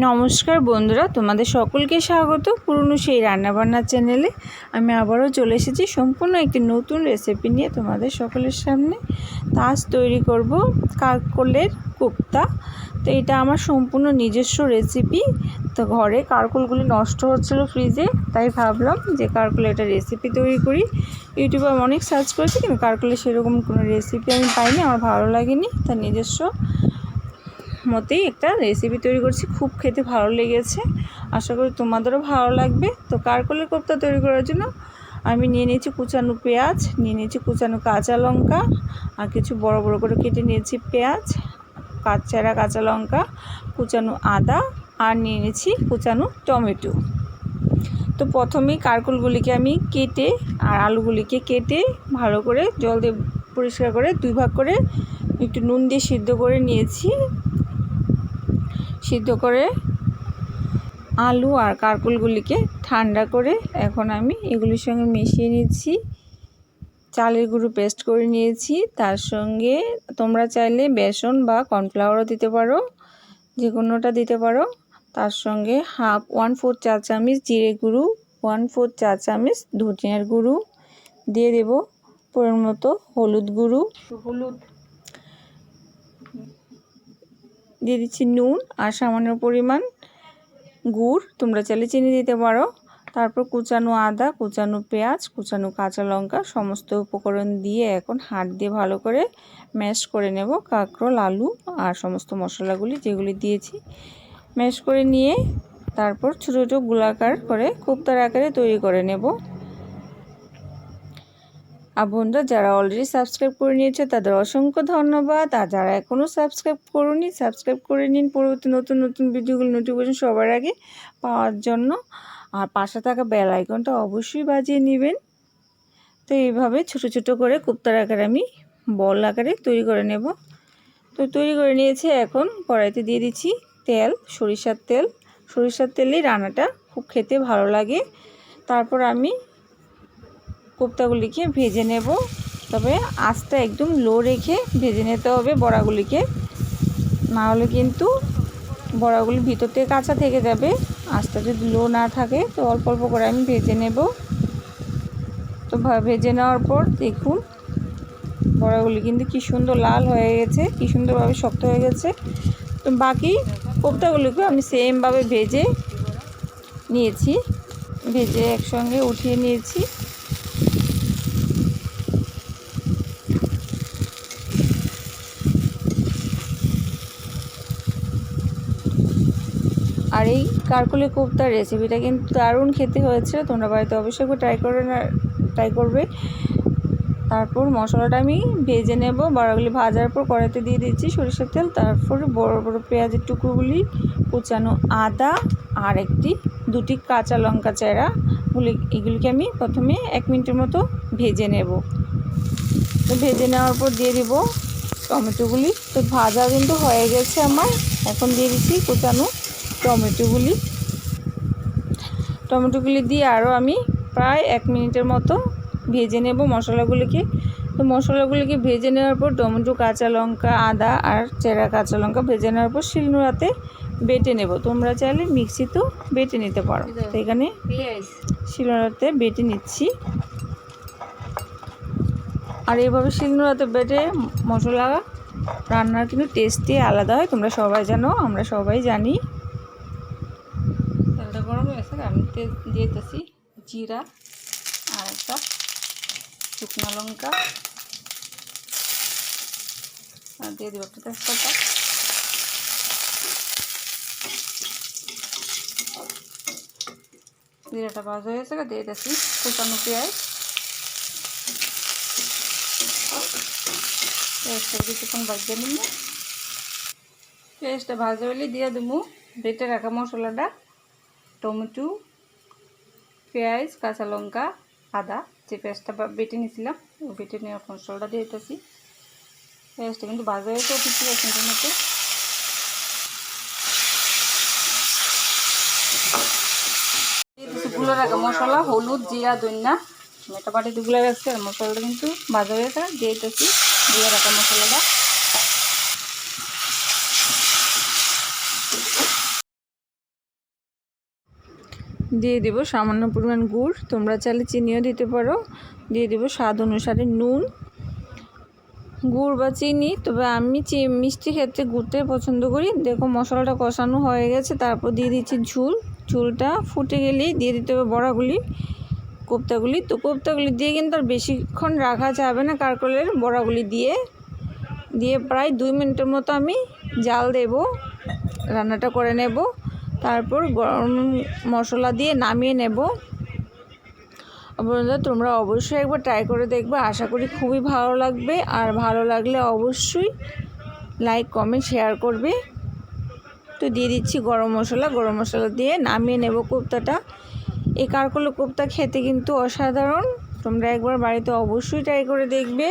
নমস্কার বন্ধুরা, তোমাদের সকলকে স্বাগত পুরনো সেই রান্নাবান্নার চ্যানেলে। আমি আবারও চলে এসেছি সম্পূর্ণ একটি নতুন রেসিপি নিয়ে তোমাদের সকলের সামনে। তাজ তৈরি করব কারকলের কোপ্তা। তো এটা আমার সম্পূর্ণ নিজস্ব রেসিপি তো ঘরে কারকুলগুলি নষ্ট হচ্ছিল ফ্রিজে তাই ভাবলাম যে কারকুলে একটা রেসিপি তৈরি করি। ইউটিউবে আমি অনেক সার্চ করেছি, কিন্তু কারকুলে সেরকম কোনো রেসিপি আমি পাইনি, আমার ভালো লাগেনি, তার নিজস্ব মতেই একটা রেসিপি তৈরি করছি। খুব খেতে ভালো লেগেছে। আশা করি তোমাদেরও ভালো লাগবে। তো কারকলের কোপ্তা তৈরি করার জন্য আমি নিয়ে নিয়েছি কুচানো পেঁয়াজ, নিয়ে নিয়েছি কুচানো কাঁচা লঙ্কা আর কিছু বড় বড় করে কেটে নিয়েছি পেঁয়াজ কাঁচারা কাঁচা লঙ্কা, কুচানো আদা আর নিয়ে নিয়েছি কুচানো টমেটো। তো প্রথমেই কারকুলগুলিকে আমি কেটে আর আলুগুলিকে কেটে ভালো করে জল দিয়ে পরিষ্কার করে দুই ভাগ করে একটু নুন দিয়ে সিদ্ধ করে নিয়েছি। সিদ্ধ করে আলু আর কারকুলগুলিকে ঠান্ডা করে এখন আমি এগুলির সঙ্গে মিশিয়ে নিচ্ছি। চালের গুঁড়ো পেস্ট করে নিয়েছি। তার সঙ্গে তোমরা চাইলে বেসন বা কর্নফ্লাওয়ারও দিতে পারো যে কোনোটা দিতে পারো। তার সঙ্গে হাফ ওয়ান ফোর চা চামচ জিরে গুঁড়ো, ওয়ান ফোর চা চামচ ধনিয়ার গুঁড়ো দিয়ে দেব। পরিমাণ মতো হলুদ গুঁড়ো। হলুদ দিয়ে দিচ্ছি নুন আর সামান্য পরিমাণ গুড়। তোমরা চাইলে চিনি দিতে পারো। তারপর কুচানো আদা, কুচানো পেঁয়াজ, কুচানো কাঁচা লঙ্কা সমস্ত উপকরণ দিয়ে এখন হাত দিয়ে ভালো করে ম্যাশ করে নেব। কাঁকরোল, আলু আর সমস্ত মশলাগুলি যেগুলি দিয়েছি, ম্যাশ করে নিয়ে তারপর ছোটো ছোটো গোলাকার করে কোপ্তার আকারে তৈরি করে নেব। আর বন্ধুরা যারা অলরেডি সাবস্ক্রাইব করে নিয়েছে, তাদের অসংখ্য ধন্যবাদ। আর যারা এখনও সাবস্ক্রাইব করুনি সাবস্ক্রাইব করে নিন। পরবর্তী নতুন নতুন ভিডিওগুলো নোটিফিকেশন সবার আগে পাওয়ার জন্য। আর পাশে থাকা বেল আইকনটা অবশ্যই বাজিয়ে নেবেন। তো এইভাবে ছোট ছোট করে কুপ্তার আকারে আমি বল আকারে তৈরি করে নেব। তো তৈরি করে নিয়েছি এখন কড়াইতে দিয়ে দিচ্ছি তেল, সরিষার তেল। সরিষার তেলেই রান্নাটা খুব খেতে ভালো লাগে। তারপর আমি কোপ্তাগুলিকে ভেজে নেব। তবে আঁচটা একদম লো রেখে ভেজে নিতে হবে বড়াগুলিকে। না হলে কিন্তু বড়াগুলি ভিতর থেকে কাঁচা থেকে যাবে। আঁচটা যদি লো না থাকে তো অল্প অল্প করে আমি ভেজে নেব। তো ভেজে নেওয়ার পর দেখুন, বড়াগুলি কিন্তু কি সুন্দর লাল হয়ে গেছে, কি সুন্দরভাবে শক্ত হয়ে গেছে। তো বাকি কোপ্তাগুলিকে আমি সেমভাবে ভেজে নিয়েছি, ভেজে একসঙ্গে উঠিয়ে নিয়েছি। আর এই কারকুলি কোপ্তার রেসিপিটা কিন্তু দারুণ খেতে হয়েছে। তোমরা বাড়িতে অবশ্যই ট্রাই করে ট্রাই করবে। তারপর মশলাটা আমি ভেজে নেব। বড়াগুলি ভাজার পর কড়াইতে দিয়ে দিচ্ছি সরিষার তেল। তারপর বড় বড় পেঁয়াজের টুকরোগুলি, কুচানো আদা আর একটি, দুটি কাঁচা লঙ্কা গুলি, এগুলিকে আমি প্রথমে এক মিনিটের মতো ভেজে নেব। তো ভেজে নেওয়ার পর দিয়ে দিব টমেটোগুলি। তো ভাজা কিন্তু হয়ে গেছে আমার। এখন দিয়ে দিচ্ছি কুচানো টমেটোগুলি। টমেটোগুলি দিয়ে আরও আমি প্রায় এক মিনিটের মতো ভেজে নেব মশলাগুলিকে। তো মশলাগুলিকে ভেজে নেওয়ার পর টমেটো কাঁচা লঙ্কা আদা আর চেরা কাঁচা লঙ্কা ভেজে নেওয়ার পর শিলনোড়াতে বেটে নেব। তোমরা চাইলে মিক্সিতেও বেটে নিতে পারো। তো এখানে শিলনোড়াতে বেটে নিচ্ছি। আর এইভাবে শিলনোড়াতে বেটে মশলা রান্নার কিন্তু টেস্টই আলাদা হয়। তোমরা সবাই জানো আমরা সবাই জানি। দিয়ে দিতেছি, জিরা আর একটা শুকনো লঙ্কা। আর দিয়ে দেবো একটা তেজপাতা। জিরাটা ভাজা হয়ে গেছে, দিয়ে দিতেছি শুকানো পেঁয়াজ। পেঁয়াজটা কিছুক্ষণ ভাজতে নিব পেঁয়াজটা ভাজা হলে দিয়ে দেবো বেটে রাখা মশলাটা, টমেটো পেঁয়াজ, কাঁচা লঙ্কা, আদা, যে পেঁয়াজটা বেটে নিয়েছিলাম, বেটে নেওয়ার মশলাটা দিয়ে দিতেছি। পেঁয়াজটা কিন্তু ভাজা হয়েছে ফিফটি পার্সেন্টের মতো। গুলো রাখা মশলা, হলুদ, জিরা দইনা মেটা বাটিতে গুলো রাখছি আর মশলাটা কিন্তু ভাজা হয়েছে দিয়ে দিতেছি জিরা রাখা মশলাটা। দিয়ে দিব সামান্য পরিমাণ গুড়। তোমরা চাইলে চিনিও দিতে পারো। দিয়ে দিব স্বাদ অনুসারে নুন। গুড় বা চিনি, তবে আমি চি মিষ্টি ক্ষেত্রে গুড়টাই পছন্দ করি। দেখো মশলাটা কষানো হয়ে গেছে, তারপর দিয়ে দিচ্ছি ঝুল। ঝুলটা ফুটে গেলেই দিয়ে দিতে হবে বড়াগুলি, কোপ্তাগুলি। তো কোপ্তাগুলি দিয়ে কিন্তু আর বেশিক্ষণ রাখা যাবে না কারকলের বড়াগুলি দিয়ে। দিয়ে প্রায় দুই মিনিটের মতো আমি জাল দেব, রান্নাটা করে নেব। তারপর গরম মশলা দিয়ে নামিয়ে নেব। বন্ধুরা তোমরা অবশ্যই একবার ট্রাই করে দেখবে। আশা করি খুবই ভালো লাগবে। আর ভালো লাগলে অবশ্যই লাইক কমেন্ট শেয়ার করবে। তো দিয়ে দিচ্ছি গরম মশলা। গরম মশলা দিয়ে নামিয়ে নেব কোপ্তাটা। এই কারকলো কোপ্তা খেতে কিন্তু অসাধারণ। তোমরা একবার বাড়িতে অবশ্যই ট্রাই করে দেখবে।